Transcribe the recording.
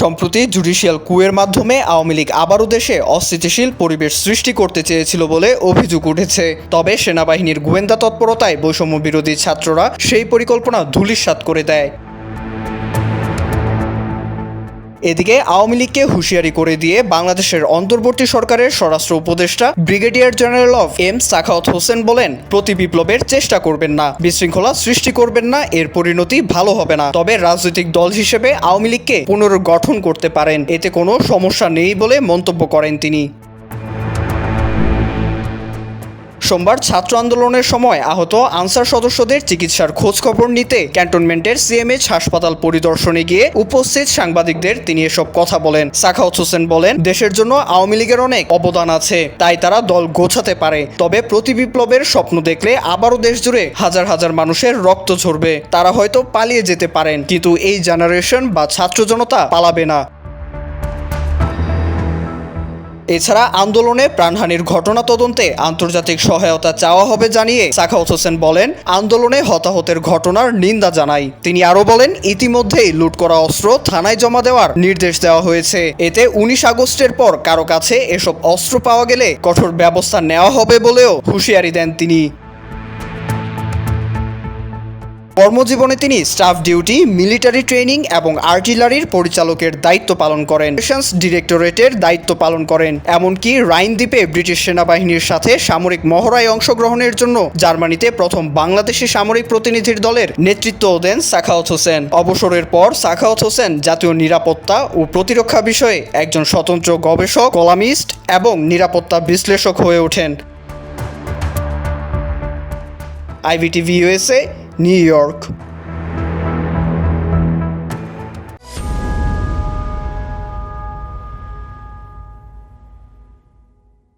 সম্প্রতি জুডিশিয়াল কুয়ের মাধ্যমে আওয়ামী লীগ আবারও দেশে অস্থিতিশীল পরিবেশ সৃষ্টি করতে চেয়েছিল বলে অভিযোগ উঠেছে। তবে সেনাবাহিনীর গোয়েন্দা তৎপরতায় বৈষম্য বিরোধী ছাত্ররা সেই পরিকল্পনা ধূলিসাৎ করে দেয়। এদিকে আওয়ামী লীগকে হুঁশিয়ারি করে দিয়ে বাংলাদেশের অন্তর্বর্তী সরকারের স্বরাষ্ট্র উপদেষ্টা, brigadier general AF M Sakhawat Hossain বলেন, প্রতি বিপ্লবের চেষ্টা করবেন না, বিশৃঙ্খলা সৃষ্টি করবেন না, এর পরিণতি ভালো হবে না। তবে রাজনৈতিক দল হিসেবে আওয়ামী লীগকে পুনর্গঠন করতে পারেন। এতে কোনো সমস্যা নেই বলে মন্তব্য করেন তিনি। সোমবার ছাত্র আন্দোলনের সময় আহত আনসার সদস্যদের চিকিৎসার খোঁজ খবর নিতে ক্যান্টনমেন্টের সিএমএইচ হাসপাতাল পরিদর্শনে গিয়ে উপস্থিত সাংবাদিকদের তিনি এসব কথা বলেন। সাখাওয়াত হোসেন বলেন, দেশের জন্য আওয়ামী লীগের অনেক অবদান আছে, তাই তারা দল গোছাতে পারে। তবে প্রতি বিপ্লবের স্বপ্ন দেখলে আবারও দেশ জুড়ে হাজার হাজার মানুষের রক্ত ঝরবে। তারা হয়তো পালিয়ে যেতে পারেন, কিন্তু এই জেনারেশন বা ছাত্র জনতা পালাবে না। এছাড়া আন্দোলনে প্রাণহানির ঘটনা তদন্তে আন্তর্জাতিক সহায়তা চাওয়া হবে জানিয়ে সাখাউত হোসেন বলেন, আন্দোলনে হতাহতের ঘটনার নিন্দা জানায় তিনি আরও বলেন, ইতিমধ্যেই লুট করা অস্ত্র থানায় জমা দেওয়ার নির্দেশ দেওয়া হয়েছে। এতে উনিশ আগস্টের পর কারও কাছে এসব অস্ত্র পাওয়া গেলে কঠোর ব্যবস্থা নেওয়া হবে বলেও হুঁশিয়ারি দেন তিনি। কর্মজীবনে তিনি স্টাফ ডিউটি, মিলিটারি ট্রেনিং এবং আর্টিলারির পরিচালকের দায়িত্ব পালন করেন। অপারেশনস ডিরেক্টরেটের দায়িত্ব পালন করেন। এমনকি রাইন দ্বীপে ব্রিটিশ সেনাবাহিনীর সাথে সামরিক মহড়ায় অংশগ্রহণের জন্য জার্মানিতে প্রথম বাংলাদেশি সামরিক প্রতিনিধির দলের নেতৃত্ব দেন সাখাওয়াত হোসেন। অবসরের পর সাখাওয়াত হোসেন জাতীয় নিরাপত্তা ও প্রতিরক্ষা বিষয়ে একজন স্বতন্ত্র গবেষক, কলামিস্ট এবং নিরাপত্তা বিশ্লেষক হয়ে ওঠেন। IVTV USA new york.